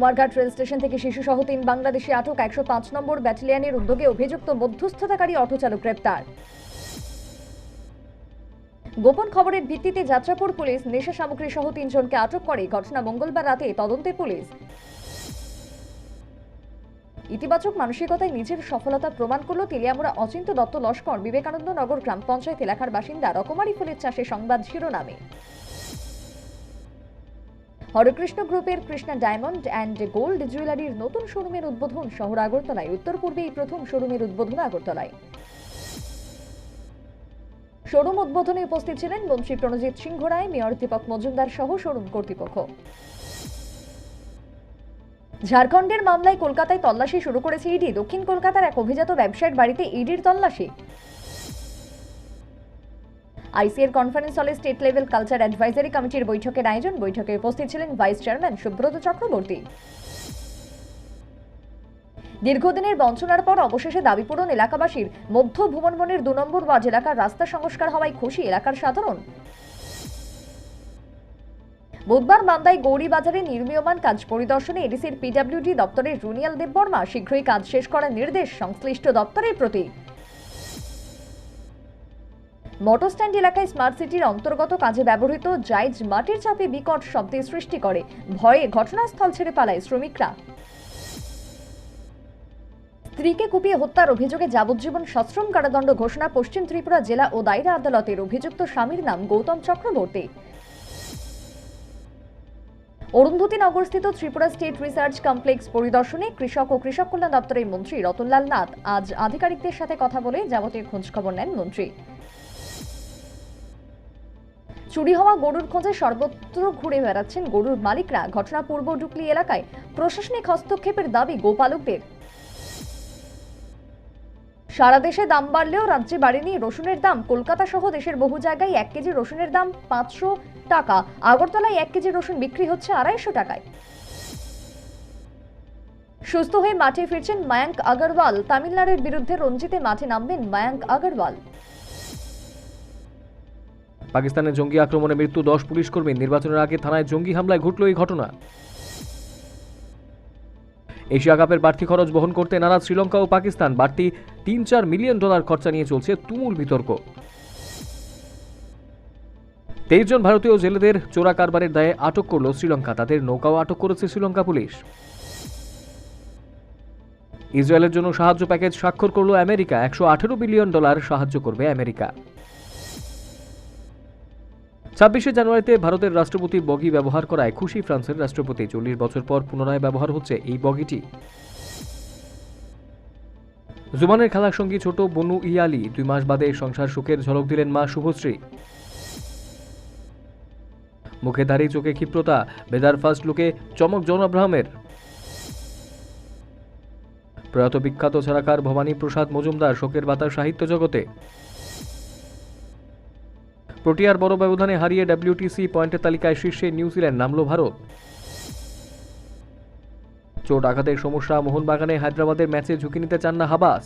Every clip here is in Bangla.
কুমারঘাট রেল স্টেশন থেকে শিশু সহ তিন বাংলাদেশি আটক একশো পাঁচ নম্বর ব্যাটালিয়নের উদ্যোগে অভিযুক্ত মধ্যস্থতাকারী অটো চালক গ্রেপ্তার। গোপন খবরের ভিত্তিতে যাত্রাপুর পুলিশ নেশা সামগ্রী সহ তিনজনকে আটক করে। ঘটনা মঙ্গলবার রাতে তদন্তে পুলিশ। ইতিবাচক মানসিকতায় নিজের সফলতা প্রমাণ করল তেলিয়ামুড়া অচিন্ত দত্ত লস্কর। বিবেকানন্দ নগর গ্রাম পঞ্চায়েত এলাকার বাসিন্দা রকমারি ফুলের চাষে সংবাদ শিরোনামে। হরেকৃষ্ণ গ্রুপের কৃষ্ণা ডায়মন্ড অ্যান্ড গোল্ড জুয়েলারির নতুন শোরুমের উদ্বোধন শহর আগরতলায়। উত্তর পূর্বে এই প্রথম শোরুমের উদ্বোধন আগরতলায়। শোরুম উদ্বোধনে উপস্থিত ছিলেন মন্ত্রী প্রণজিৎ সিংহ রায়, মেয়র দীপক মজুমদার সহ শোরুম কর্তৃপক্ষ। ঝাড়খণ্ডের মামলায় কলকাতায় তল্লাশি শুরু করেছে ইডি। দক্ষিণ কলকাতার এক অভিজাত ব্যবসায়ীর বাড়িতে ইডির তল্লাশি। আইসিএর কনফারেন্স হলে স্টেট লেভেল কালচার অ্যাডভাইজারি কমিটির বৈঠকের আয়োজন। বৈঠকে উপস্থিত ছিলেন ভাইস চেয়ারম্যান সুব্রত চক্রবর্তী। দীর্ঘদিনের বঞ্চনার পর অবশেষে দাবি পূরণ এলাকাবাসীর। মধ্য ভুবনবনের দু নম্বর ওয়ার্ড এলাকার রাস্তা সংস্কার হওয়ায় খুশি এলাকার সাধারণ। বুধবার মান্দায় গৌরী বাজারে নির্মীয়মান কাজ পরিদর্শনে এডিসির পিডব্লিউডি দপ্তরের রুনিয়াল দেববর্মা শীঘ্রই কাজ শেষ করার নির্দেশ সংশ্লিষ্ট দপ্তরের প্রতি। মোটর স্ট্যান্ড এলাকায় স্মার্ট সিটির অন্তর্গত কাজে ব্যবহৃত জাইজ মাটির চাপে বিকট শব্দের সৃষ্টি করে। ভয়ে ঘটনাস্থল ছেড়ে পালায় শ্রমিকরা। স্ত্রীকে কুপিয়ে হত্যার অভিযোগে যাবজ্জীবন সশ্রম কারাদণ্ড ঘোষণা পশ্চিম ত্রিপুরা জেলা ও দায়রা আদালতের অভিযুক্ত স্বামীর নাম গৌতম চক্রবর্তী। অরুন্ধতী নগরস্থিত ত্রিপুরা স্টেট রিসার্চ কমপ্লেক্স পরিদর্শনে কৃষক ও কৃষক কল্যাণ দপ্তরের মন্ত্রী রতনলাল নাথ আজ আধিকারিকদের সাথে কথা বলে যাবতীয় খোঁজখবর নেন মন্ত্রী। চুরি হওয়া গরুর খোঁজে সর্বত্র ঘুরে বেড়াচ্ছেন গরুর মালিকরা। ঘটনা পূর্ব ডুকলি এলাকায় প্রশাসনিক হস্তক্ষেপের দাবি গোপালকদের সারা দেশে দাম বাড়লেও রাজ্যে বাড়েনি রসুনের দাম। কলকাতা সহ দেশের বহু জায়গায় এক কেজি রসুনের দাম পাঁচশো টাকা। আগরতলায় এক কেজি রসুন বিক্রি হচ্ছে আড়াইশো টাকায়। সুস্থ হয়ে মাঠে ফিরছেন মায়াঙ্ক আগরওয়াল। তামিলনাড়ুর বিরুদ্ধে রঞ্জিতে মাঠে নামবেন মায়াঙ্ক আগরওয়াল। পাকিস্তানের জঙ্গি আক্রমণে মৃত্যু দশ পুলিশ কর্মী নির্বাচনের আগে থানায় জঙ্গি হামলায় ঘটল এই ঘটনা। এশিয়া কাপের বাড়তি খরচ বহন করতে নারাজ শ্রীলঙ্কা ও পাকিস্তান। বাড়তি তিন চার মিলিয়ন ডলার খরচা নিয়ে চলছে তুমুল বিতর্ক। তেইশ জন ভারতীয় জেলেদের চোরা কারবারের দায়ে আটক করল শ্রীলঙ্কা। তাদের নৌকাও আটক করেছে শ্রীলঙ্কা পুলিশ। ইসরায়েলের জন্য সাহায্য প্যাকেজ স্বাক্ষর করল আমেরিকা। একশো আঠেরো বিলিয়ন ডলার সাহায্য করবে আমেরিকা। ছাব্বিশে জানুয়ারিতে ভারতের রাষ্ট্রপতি বগি ব্যবহার করায় খুশি ফ্রান্সের রাষ্ট্রপতি। চল্লিশ বছর পর পুনরায় ব্যবহার হচ্ছে এই বগিটি। জুমানের খেলার সঙ্গী ছোট বনু ইয়ালি দুই মাস বাদে সংসার সুখের ঝলক দিলেন মা শুভশ্রী। মুখে দাড়ি, চোখে ক্ষিপ্রতা বেদার ফার্স্ট লুকে চমক জন আব্রাহামের। প্রয়াত বিখ্যাত ছড়াকার ভবানী প্রসাদ মজুমদার শোকের বাতাস সাহিত্য জগতে। প্রোটিয়ার বড় ব্যবধানে হারিয়ে ডাব্লিউটিসি পয়েন্টের তালিকায় শীর্ষে নিউজিল্যান্ড নামল ভারত। চোট আঘাতের সমস্যা মোহনবাগানে হায়দ্রাবাদের ম্যাচে ঝুঁকি নিতে চান না হাবাস।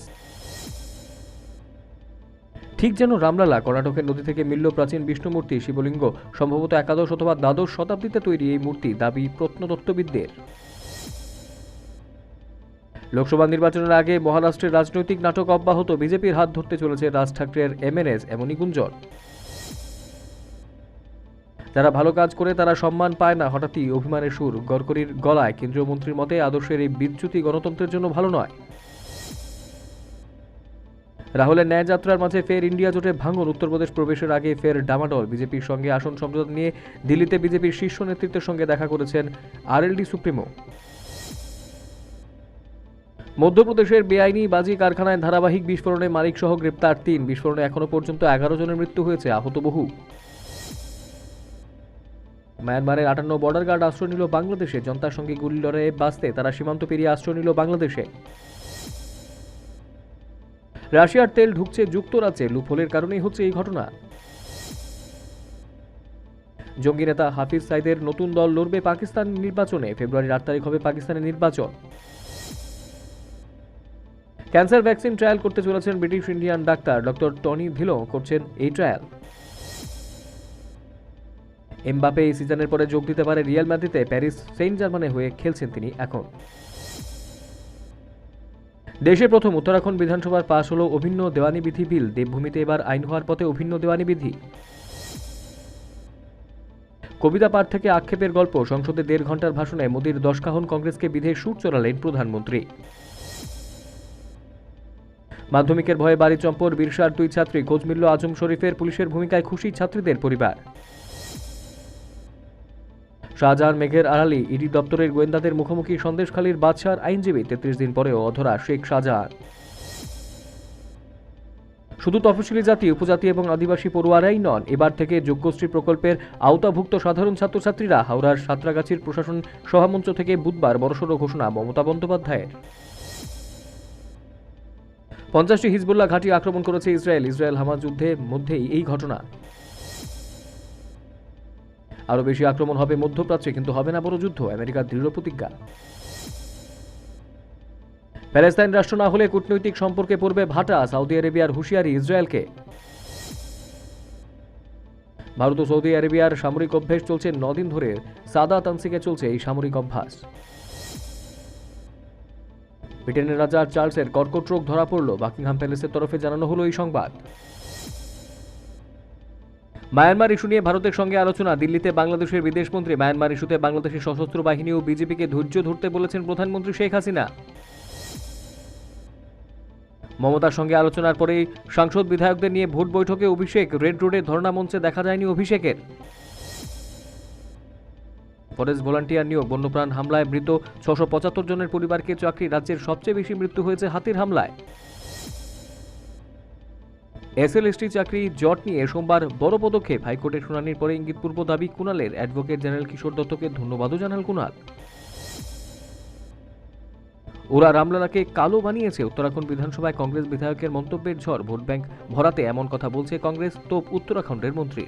ঠিক যেন রামলালা কর্ণাটকের নদী থেকে মিলল প্রাচীন বিষ্ণুমূর্তি শিবলিঙ্গ, সম্ভবত একাদশ অথবা দ্বাদশ শতাব্দীতে তৈরি এই মূর্তি দাবি প্রত্নতত্ত্ববিদদের। লোকসভা নির্বাচনের আগে মহারাষ্ট্রের রাজনৈতিক নাটক অব্যাহত, বিজেপির হাত ধরতে চলেছে রাজ ঠাকরের এমএনএস এমনই গুঞ্জন। যারা ভালো কাজ করে তারা সম্মান পায় না, হঠাৎই অভিমানের সুর। গড়করির গলায় কেন্দ্রীয় মন্ত্রীর মতে আদর্শের এই বিচ্যুতি গণতন্ত্রের জন্য ভালো নয়। রাহুলের ন্যায় যাত্রার মাঝে ফের ইন্ডিয়া জোটে ভাঙন। উত্তরপ্রদেশ প্রবেশের আগে ফের ডামাডোল। বিজেপির সঙ্গে আসন সমঝোতা নিয়ে দিল্লিতে বিজেপির শীর্ষ নেতৃত্বের সঙ্গে দেখা করেছেন আরএলডি সুপ্রিমো। মধ্যপ্রদেশের বেআইনি বাজি কারখানায় ধারাবাহিক বিস্ফোরণে মালিক সহ গ্রেপ্তার তিন। বিস্ফোরণে এখনও পর্যন্ত এগারো জনের মৃত্যু হয়েছে, আহত বহু। মায়ানমারের আটান্ন বর্ডার গার্ড আশ্রয় নিল বাংলাদেশে, জনতার সঙ্গে গুলি লড়াইয়ে বাঁচতে তারা সীমান্ত পেরিয়ে আশ্রয় নিল বাংলাদেশে। রাশিয়ার তেল ঢুকছে যুক্তরাজ্যে, লুফলের কারণেই হচ্ছে এই ঘটনা। জঙ্গি নেতা হাফিজ সাইদের নতুন দল লড়বে পাকিস্তান নির্বাচনে, ফেব্রুয়ারির আট তারিখ হবে পাকিস্তানের নির্বাচন। ক্যান্সার ভ্যাকসিন ট্রায়াল করতে চলেছেন British Indian doctor doctor Tony Dhillon, করছেন এই ট্রায়াল। এমবাপে এই সিজনের পরে যোগ দিতে পারে রিয়াল ম্যাদ্রিদে প্যারিস সেন্ট জার্মানে হয়ে খেলছেন তিনি এখন। দেশে প্রথম উত্তরাখণ্ড বিধানসভার পাশ হলো অভিন্ন দেওয়ানি বিধি বিল। দেবভূমিতে এবার আইন হওয়ার পথে অভিন্ন দেওয়ানি বিধি। কবিতা পাঠ থেকে আক্ষেপের গল্প। সংসদে দেড় ঘণ্টার ভাষণে মোদীর দশকাহন কংগ্রেসকে বিধে সুর চড়ালেন প্রধানমন্ত্রী। মাধ্যমিকের ভয়ে বাড়ি চম্পর, বিরসার দুই ছাত্রী খোঁজ মিলল আজম শরীফের পুলিশের ভূমিকায় খুশি ছাত্রীদের পরিবার। শাহজাহান মেঘের আড়ালি ইডি দপ্তরের গোয়েন্দাদের মুখোমুখি সন্দেশখালীর বাদশার আইনজীবী তেত্রিশ দিন পরেও অধরা শেখ শাহজাহান। শুধু তফসিলি জাতি, উপজাতি এবং আদিবাসী পড়ুয়ারাই নন, এবার থেকে যোগ্যশ্রী প্রকল্পের আওতাভুক্ত সাধারণ ছাত্রছাত্রীরা হাওড়ার সাঁতরাগাছির প্রশাসন সভামঞ্চ থেকে বুধবার বড়সড় ঘোষণা মমতা বন্দ্যোপাধ্যায়ের। পঞ্চাশটি হিজবুল্লাহ ঘাঁটি আক্রমণ করেছে ইসরায়েল ইসরায়েল হামাজ যুদ্ধে মধ্যেই এই ঘটনা। আরও বেশি আক্রমণ হবে মধ্যপ্রাচ্যে, কিন্তু হবে না বড় যুদ্ধ, আমেরিকার দৃঢ় প্রতিজ্ঞা। প্যালেস্তাইন রাষ্ট্র না হলে কূটনৈতিক সম্পর্কে পড়বে ভাটা, সৌদি আরবিয়ার হুঁশিয়ারি ইসরায়েলকে। ভারত ও সৌদি আরবিয়ার সামরিক অভ্যাস চলছে নদিন ধরে, সাদা তানসিকে চলছে এই সামরিক অভ্যাস। ব্রিটেনের রাজা চার্লসের কর্কট রোগ ধরা পড়ল, বাকিংহাম প্যালেসের তরফে জানানো হলো এই সংবাদ। মায়ানমার ইস্যু নিয়ে ভারতের সঙ্গে আলোচনা। দিল্লিতে বাংলাদেশের বিদেশমন্ত্রী মায়ানমার ইস্যুতে বাংলাদেশের সশস্ত্র বাহিনী ও বিজেপিকে ধৈর্য ধরতে বলেছেন প্রধানমন্ত্রী শেখ হাসিনা। মমতার সঙ্গে আলোচনার পরেই সাংসদ বিধায়কদের নিয়ে ভোট বৈঠকে অভিষেক, রেড রোডে ধর্ণা মঞ্চে দেখা যায়নি অভিষেকের। ফরেস্ট ভলান্টিয়ার নিয়োগ, বন্যপ্রাণ হামলায় মৃত ছশো জনের পরিবারকে চাকরি, রাজ্যের সবচেয়ে বেশি মৃত্যু হয়েছে হাতির হামলায়। এসএলএসটি চাকরি জট নিয়ে সোমবার বড় পদক্ষেপ। হাইকোর্টের শুনানির পরে ইঙ্গিতপূর্ব দাবি কুণালের। অ্যাডভোকেট জেনারেল কিশোর দত্তকে ধন্যবাদও জানাল কুণাল। ওরা রামলালাকে কালো বানিয়েছে উত্তরাখণ্ড বিধানসভায় কংগ্রেস বিধায়কের মন্তব্যের ঝড়। ভোট ব্যাংক ভরাতে এমন কথা বলছে কংগ্রেস, তোপ উত্তরাখণ্ডের মন্ত্রী।